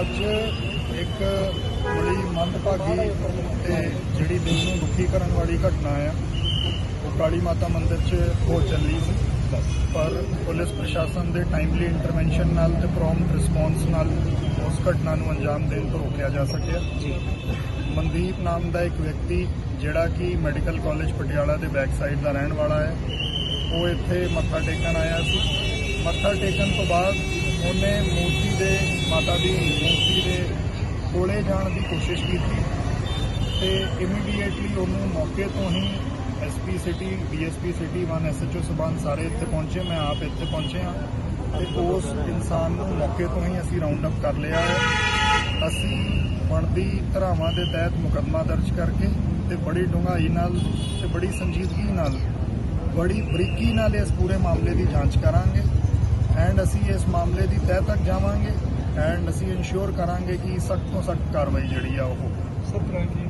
ਅੱਜ ਇੱਕ ਬੜੀ ਮੰਦਭਾਗੀ ਤੇ ਜਿਹੜੀ ਦਿਲ ਨੂੰ ਦੁਖੀ ਕਰਨ ਵਾਲੀ ਘਟਨਾ ਆ ਉਹ ਕਾਲੀ ਮਾਤਾ ਮੰਦਿਰ 'ਚ ਹੋ ਚੱਲੀ ਸੀ। ਪਰ ਪੁਲਿਸ ਪ੍ਰਸ਼ਾਸਨ ਦੇ ਟਾਈਮਲੀ ਇੰਟਰਵੈਂਸ਼ਨ ਨਾਲ ਤੇ ਪ੍ਰੌਮਪਟ ਰਿਸਪੌਂਸ ਨਾਲ ਉਸ ਘਟਨਾ ਨੂੰ ਅੰਜਾਮ ਦੇਣ ਤੋਂ ਰੋਕਿਆ ਜਾ ਸਕਿਆ। ਜੀ। ਮਨਦੀਪ ਨਾਮ ਦਾ ਇੱਕ ਵਿਅਕਤੀ ਜਿਹੜਾ ਕਿ ਮੈਡੀਕਲ ਕਾਲਜ ਪਟਿਆਲਾ ਦੇ ਬੈਕ ਸਾਈਡ ਦਾ ਰਹਿਣ ਵਾਲਾ ਹੈ ਉਹ ਇੱਥੇ ਮੱਥਾ ਟੇਕਣ ਆਇਆ ਸੀ। ਮੱਥਾ ਟੇਕਣ ਤੋਂ ਬਾਅਦ ਉਹਨੇ ਮੂਰਤੀ ਦੇ ਮਾਤਾ ਦੇ ਕੋਲੇ ਜਾਣ ਦੀ ਕੋਸ਼ਿਸ਼ ਕੀਤੀ ਤੇ ਇਮੀਡੀਏਟਲੀ ਉਹਨੂੰ ਮੌਕੇ ਤੋਂ ਹੀ SP city DSP city 1 SHO ਸਬਾਨ ਸਾਰੇ ਇੱਥੇ ਪਹੁੰਚੇ। ਮੈਂ ਆਪ ਇੱਥੇ ਪਹੁੰਚੇ ਹਾਂ ਤੇ ਉਸ ਇਨਸਾਨ ਨੂੰ ਮੌਕੇ ਤੋਂ ਹੀ ਅਸੀਂ ਰਾਉਂਡ ਅਪ ਕਰ ਲਿਆ ਹੈ। ਅਸੀਂ ਬਣਦੀ ਧਾਰਾਵਾਂ ਦੇ ਤਹਿਤ ਮੁਕੱਦਮਾ ਦਰਜ ਕਰਕੇ ਤੇ ਬੜੀ ਡੂੰਘਾਈ ਨਾਲ ਤੇ ਬੜੀ ਸੰਜੀਦਗੀ ਨਾਲ, ਬੜੀ ਬਰੀਕੀ ਨਾਲ ਇਸ ਪੂਰੇ ਮਾਮਲੇ ਦੀ ਜਾਂਚ ਕਰਾਂਗੇ। ਐਂਡ ਅਸੀਂ ਇਸ ਮਾਮਲੇ ਦੀ ਤਹਿ ਤੱਕ ਜਾਵਾਂਗੇ। ਐਂਡ ਅਸੀਂ ਇਨਸ਼ੋਰ ਕਰਾਂਗੇ ਕਿ ਸਖਤ ਤੋਂ ਸਖਤ ਕਾਰਵਾਈ ਜਿਹੜੀ ਆ ਉਹ ਸਰ ਪ੍ਰਾਈਮ